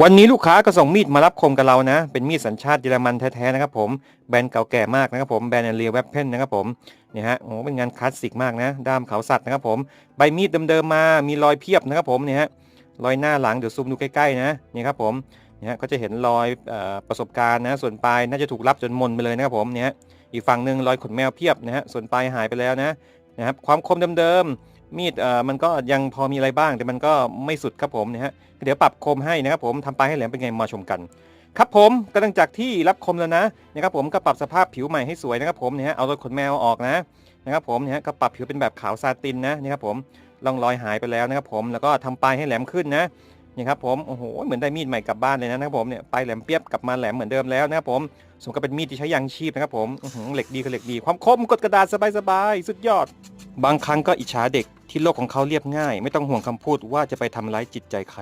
วันนี้ลูกค้าก็ส่งมีดมารับคมกับเรานะ เป็นมีดสัญชาติเยอรมันแท้ๆนะครับผม แบรนด์เก่าแก่มากนะครับผม แบรนด์เรียลเวปเพนนะครับผม เนี่ยฮะ โอ้เป็นงานคลาสสิกมากนะ ด้ามเขาสัตว์นะครับผม ใบมีดเดิมๆมา มีรอยเพียบนะครับผม เนี่ยฮะ รอยหน้าหลังเดี๋ยวซูมดูใกล้ๆนะ นี่ครับผม เนี่ยฮะ ก็จะเห็นรอยอประสบการณ์นะ ส่วนปลายน่าจะถูกรับจนมนไปเลยนะครับผม เนี่ยฮะอีกฝั่งหนึ่งรอยขนแมวเพียบนะฮะ ส่วนปลายหายไปแล้วนะ นะครับ ความคมเดิมๆ มีดเอ่อมันก็ยังพอมีอะไรบ้าง แต่มันก็ไม่สุดครับผมเนี่ยฮะเดี๋ยวปรับคมให้นะครับผมทำปลายให้แหลมเป็นไงมาชมกัน ครับผมก็หลังจากที่รับคมแล้วนะนะครับผมก็ปรับสภาพผิวใหม่ให้สวยนะครับผมเนี่ยฮะเอารถขนแมวออกนะนะครับผมเนี่ยฮะก็ปรับผิวเป็นแบบขาวซาตินนะนะครับผมร่องรอยหายไปแล้วนะครับผมแล้วก็ทำปลายให้แหลมขึ้นนะนี่ครับผมโอ้โหเหมือนได้มีดใหม่กลับบ้านเลยนะนะครับผมเนี่ยปลายแหลมเปียบกลับมาแหลมเหมือนเดิมแล้วนะครับผมสมกับเป็นมีดที่ใช้ยางชีพนะครับผมหือเหล็กดีคือเหล็กดีความคมกดกระดาษสบายๆสุดยอด บางครั้งก็อิจฉาเด็กที่โลกของเขาเรียบง่าย ไม่ต้องห่วงคำพูดว่าจะไปทำร้ายจิตใจใคร